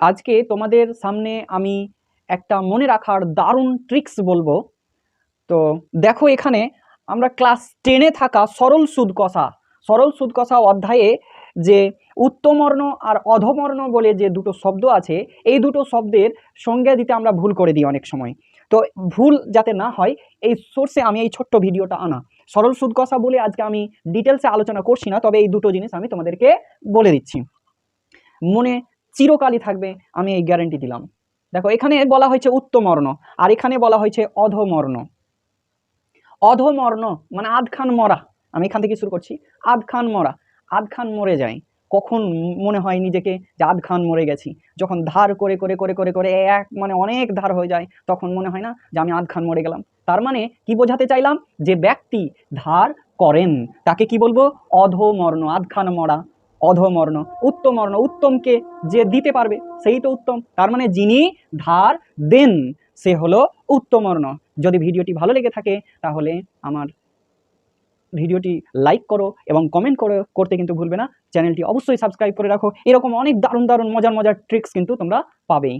আজকে তোমাদের সামনে আমি একটা মনে রাখার দারুণ ট্রিক্স বলব। তো দেখো এখানে আমরা ক্লাস টেনে থাকা সরল সুদ কষা। সরল সুদ কষা অধ্যায়ে যে উত্তমর্ণ আর অধমর্ণ বলে যে দুটো শব্দ আছে, এই দুটো শব্দের সংজ্ঞা দিতে আমরা ভুল করে দিই অনেক সময়। তো ভুল যাতে না হয়, এই সোর্সে আমি এই ছোট্ট ভিডিওটা আনা। সরল সুদ কষা বলে আজকে আমি ডিটেলসে আলোচনা করছি না, তবে এই দুটো জিনিস আমি তোমাদেরকে বলে দিচ্ছি। মনে চিরকালই থাকবে, আমি এই গ্যারেন্টি দিলাম। দেখো, এখানে বলা হয়েছে উত্তমর্ণ, আর এখানে বলা হয়েছে অধমর্ণ। অধমর্ণ মানে আধখান মরা। আমি এখান থেকে শুরু করছি। আধখান মরা। আধখান মরে যায় কখন মনে হয় নিজেকে যে আধখান মরে গেছি? যখন ধার করে করে করে করে করে এক মানে অনেক ধার হয়ে যায়, তখন মনে হয় না যে আমি আধখান মরে গেলাম। তার মানে কি বোঝাতে চাইলাম? যে ব্যক্তি ধার করেন, তাকে কি বলব? অধমর্ণ, আধখান মরা। অধমর্ণ, উত্তমর্ণ, উত্তমকে যে দিতে পারবে সেই তো উত্তম। তার মানে যিনি ধার দেন, সে হলো উত্তমর্ণ। যদি ভিডিওটি ভালো লেগে থাকে, তাহলে আমার ভিডিওটি লাইক করো এবং কমেন্ট করো, করতে কিন্তু ভুলবে না। চ্যানেলটি অবশ্যই সাবস্ক্রাইব করে রাখো। এরকম অনেক দারুণ দারুণ মজার মজার ট্রিক্স কিন্তু তোমরা পাবেই